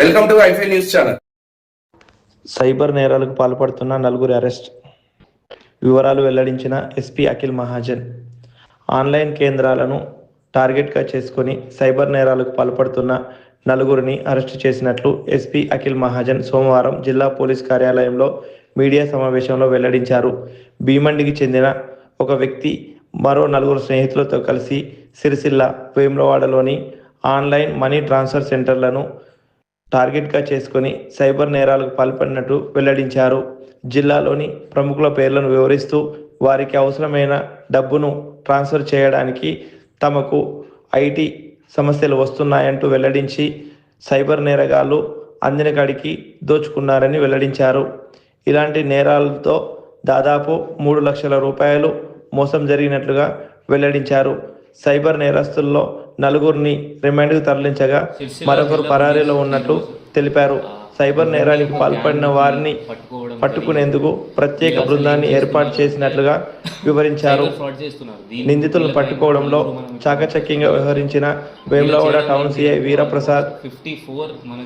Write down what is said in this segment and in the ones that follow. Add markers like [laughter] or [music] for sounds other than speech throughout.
Welcome to ఐఫై news channel. Cyber నేరాలకు పాల్పడుతున్న నలుగురి అరెస్ట్. వివరాలు వెల్లడించిన ఎస్పీ అఖిల్ మహాజన్. ఆన్లైన్ కేంద్రాలను టార్గెట్గా చేసుకొని సైబర్ నేరాలకు పాల్పడుతున్న నలుగురిని అరెస్టు చేసినట్లు ఎస్పీ అఖిల్ మహాజన్ సోమవారం జిల్లా పోలీస్ కార్యాలయంలో మీడియా సమావేశంలో వెల్లడించారు. భీమండికి చెందిన ఒక వ్యక్తి మరో నలుగురు స్నేహితులతో కలిసి సిరిసిల్ల వేములవాడలోని ఆన్లైన్ మనీ ట్రాన్స్ఫర్ సెంటర్లను టార్గెట్గా చేసుకొని సైబర్ నేరాలకు పాల్పడినట్టు వెల్లడించారు. జిల్లాలోని ప్రముఖుల పేర్లను వివరిస్తూ వారికి అవసరమైన డబ్బును ట్రాన్స్ఫర్ చేయడానికి తమకు ఐటీ సమస్యలు వస్తున్నాయంటూ వెల్లడించి సైబర్ నేరగాళ్ళు అందినకాడికి దోచుకున్నారని వెల్లడించారు. ఇలాంటి నేరాలతో దాదాపు మూడు లక్షల రూపాయలు మోసం జరిగినట్లుగా వెల్లడించారు. సైబర్ నేరస్తుల్లో నలుగురిని రిమాండ్కు తరలించగా మరొకరు పరారీలో ఉన్నట్లు తెలిపారు. సైబర్ నేరానికి పాల్పడిన వారిని పట్టుకునేందుకు ప్రత్యేక బృందాన్ని ఏర్పాటు చేసినట్లుగా [laughs] వివరించారు. నిందితులను పట్టుకోవడంలో చాకచక్యంగా వ్యవహరించిన Vemulawada town CI Veeraprasad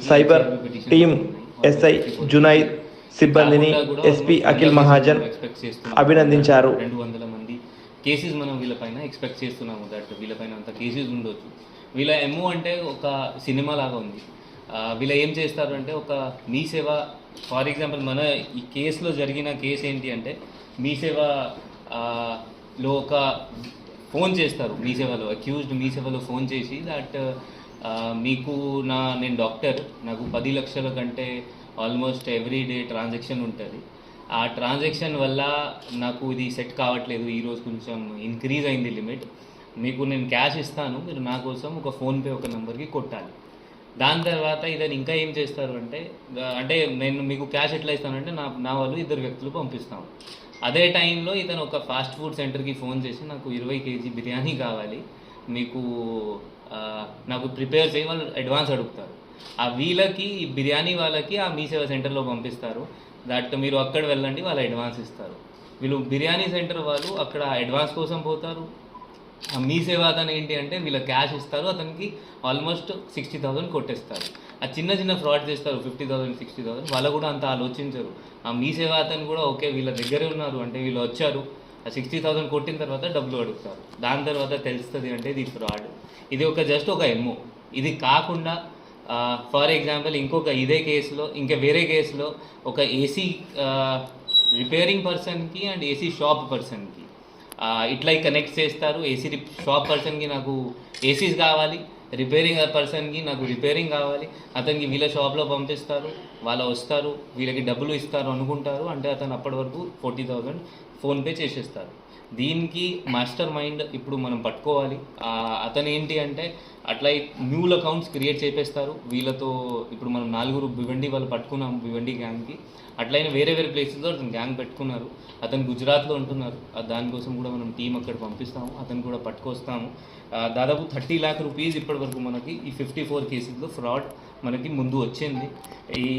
cyber team SI Junaid సిబ్బందిని ఎస్పీ అఖిల్ మహాజన్ అభినందించారు. కేసెస్ మనం వీళ్ళపైన ఎక్స్పెక్ట్ చేస్తున్నాము దట్ వీళ్ళపైన అంత కేసెస్ ఉండొచ్చు. వీళ్ళ ఎమ్మో అంటే ఒక సినిమా లాగా ఉంది. వీళ్ళ వీళ్ళు ఏం చేస్తారు అంటే ఒక మీ సేవ ఫర్ ఎగ్జాంపుల్ మన ఈ కేసులో జరిగిన కేసు ఏంటి అంటే మీ సేవ లో ఒక ఫోన్ చేస్తారు. మీ సేవలో అక్యూజ్డ్ మీ సేవలో ఫోన్ చేసి దట్ మీకు నా నేను డాక్టర్ నాకు పది లక్షల కంటే ఆల్మోస్ట్ ఎవ్రీ డే ట్రాన్సాక్షన్ ఉంటుంది. ఆ ట్రాన్సాక్షన్ వల్ల నాకు ఇది సెట్ కావట్లేదు ఈరోజు కొంచెం ఇంక్రీజ్ అయింది లిమిట్ మీకు నేను క్యాష్ ఇస్తాను మీరు నా కోసం ఒక ఫోన్పే ఒక నెంబర్కి కొట్టాలి. దాని తర్వాత ఇదని ఇంకా ఏం చేస్తారు అంటే అంటే నేను మీకు క్యాష్ ఎట్లా ఇస్తానంటే నా నా వాళ్ళు ఇద్దరు వ్యక్తులు పంపిస్తాము. అదే టైంలో ఇతను ఒక ఫాస్ట్ ఫుడ్ సెంటర్కి ఫోన్ చేసి నాకు ఇరవై కేజీ బిర్యానీ కావాలి మీకు నాకు ప్రిపేర్ చేయి వాళ్ళు అడ్వాన్స్ అడుగుతారు. ఆ వీళ్ళకి బిర్యానీ వాళ్ళకి ఆ మీ సేవ సెంటర్లో పంపిస్తారు. దట్ మీరు అక్కడ వెళ్ళండి వాళ్ళు అడ్వాన్స్ ఇస్తారు. వీళ్ళు బిర్యానీ సెంటర్ వాళ్ళు అక్కడ అడ్వాన్స్ కోసం పోతారు. ఆ మీ సేవ అతను ఏంటి అంటే వీళ్ళ క్యాష్ ఇస్తారు అతనికి ఆల్మోస్ట్ సిక్స్టీ థౌసండ్ కొట్టేస్తారు. ఆ చిన్న చిన్న ఫ్రాడ్ చేస్తారు ఫిఫ్టీ థౌసండ్ సిక్స్టీ థౌసండ్. వాళ్ళు కూడా అంత ఆలోచించరు. ఆ మీ సేవ అతను కూడా ఓకే వీళ్ళ దగ్గరే ఉన్నారు అంటే వీళ్ళు వచ్చారు. ఆ సిక్స్టీ థౌసండ్ కొట్టిన తర్వాత డబ్బులు అడుగుతారు. దాని తర్వాత తెలుస్తుంది అంటే ఇది ఫ్రాడ్. ఇది ఒక జస్ట్ ఒక ఎమ్మో. ఇది కాకుండా ఫర్ ఎగ్జాంపుల్ ఇంకొక ఇదే కేసులో ఇంకా వేరే కేసులో ఒక ఏసీ రిపేరింగ్ పర్సన్కి అండ్ ఏసీ షాప్ పర్సన్కి ఇట్లా కనెక్ట్ చేస్తారు. ఏసీ షాప్ పర్సన్కి నాకు ఏసీస్ కావాలి. రిపేరింగ్ పర్సన్కి నాకు రిపేరింగ్ కావాలి. అతనికి వీళ్ళ షాప్లో పంపిస్తారు. వాళ్ళు వస్తారు వీళ్ళకి డబ్బులు ఇస్తారు అనుకుంటారు అంటే అతను అప్పటి వరకు ఫోర్టీ థౌజండ్ ఫోన్పే చేసేస్తారు. దీనికి మాస్టర్ మైండ్ ఇప్పుడు మనం పట్టుకోవాలి. అతను ఏంటి అంటే అట్లా న్యూ అకౌంట్స్ క్రియేట్ చేపేస్తారు. వీళ్ళతో ఇప్పుడు మనం నాలుగురు భివండి వాళ్ళు పట్టుకున్నాం భివండి గ్యాంగ్కి. అట్లయినా వేరే వేరే ప్లేసెస్లో అతను గ్యాంగ్ పెట్టుకున్నారు. అతను గుజరాత్లో ఉంటున్నారు. దానికోసం కూడా మనం టీం అక్కడ పంపిస్తాము. అతను కూడా పట్టుకొస్తాము. దాదాపు థర్టీ ల్యాక్ రూపీస్ ఇప్పటి వరకు మనకి ఈ ఫిఫ్టీ ఫోర్ కేసెస్లో ఫ్రాడ్ మనకి ముందు వచ్చింది.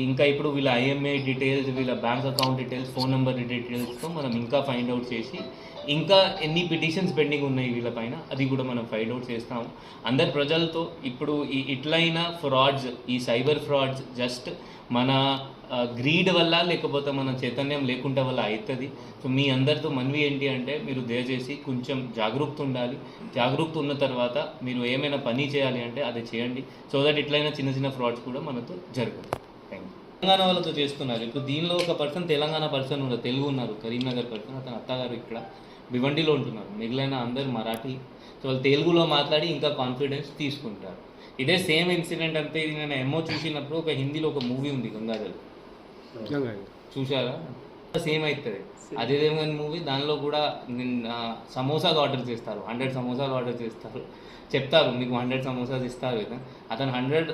ఇంకా ఇప్పుడు వీళ్ళ ఐఎంఏ డీటెయిల్స్ వీళ్ళ bank account details phone number డీటెయిల్స్తో మనం ఇంకా ఫైండ్ అవుట్ చేసి ఇంకా ఎన్ని పిటిషన్స్ పెండింగ్ ఉన్నాయి వీళ్ళపైన అది కూడా మనం ఫైండ్ అవుట్ చేస్తాము. అందరు ప్రజలతో ఇప్పుడు ఈ ఇట్లైన ఫ్రాడ్స్ ఈ సైబర్ ఫ్రాడ్స్ జస్ట్ మన గ్రీడ్ వల్ల లేకపోతే మన చైతన్యం లేకుండా వల్ల అవుతుంది. సో మీ అందరితో మనవి ఏంటి అంటే మీరు దయచేసి కొంచెం జాగరూకత ఉండాలి. జాగరూకత ఉన్న తర్వాత మీరు ఏమైనా పని చేయాలి అంటే అది చేయండి. సో దట్ ఇట్లయినా చిన్న చిన్న ఫ్రాడ్స్ కూడా మనతో జరగదు థ్యాంక్ యూ తెలంగాణ వాళ్ళతో చేస్తున్నారు. ఇప్పుడు దీనిలో ఒక పర్సన్ తెలంగాణ పర్సన్ ఉన్నారు. తెలుగు ఉన్నారు. కరీంనగర్ పర్సన్ అతను అత్తగారు ఇక్కడ. భివండిలో ఉంటున్నారు. మిగిలిన అందరు మరాఠీ. సో వాళ్ళు తెలుగులో మాట్లాడి ఇంకా కాన్ఫిడెన్స్ తీసుకుంటారు. ఇదే సేమ్ ఇన్సిడెంట్ అంతే. ఇది నేను ఎమ్మో చూసినప్పుడు ఒక హిందీలో ఒక మూవీ ఉంది గంగాధర్. చూసారా సేమ్ అవుతుంది అదేదేమో మూవీ దానిలో కూడా నిన్న సమోసాలు ఆర్డర్ చేస్తారు. హండ్రెడ్ సమోసాలు ఆర్డర్ చేస్తారు. చెప్తారు మీకు హండ్రెడ్ సమోసాస్ ఇస్తారు కదా. అతను హండ్రెడ్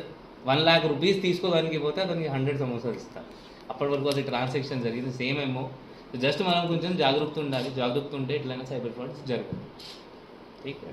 వన్ ల్యాక్ రూపీస్ తీసుకోవడానికి పోతే అతనికి హండ్రెడ్ సమోసాలు ఇస్తారు. అప్పటి వరకు అది ట్రాన్సాక్షన్ జరిగింది. సేమ్ ఏమో. జస్ట్ మనం కొంచెం జాగ్రత్త ఉండాలి. జాగ్రత్త ఉంటే ఎట్లయినా సైబర్ ఫ్రాడ్స్ జరగదు ఠీక్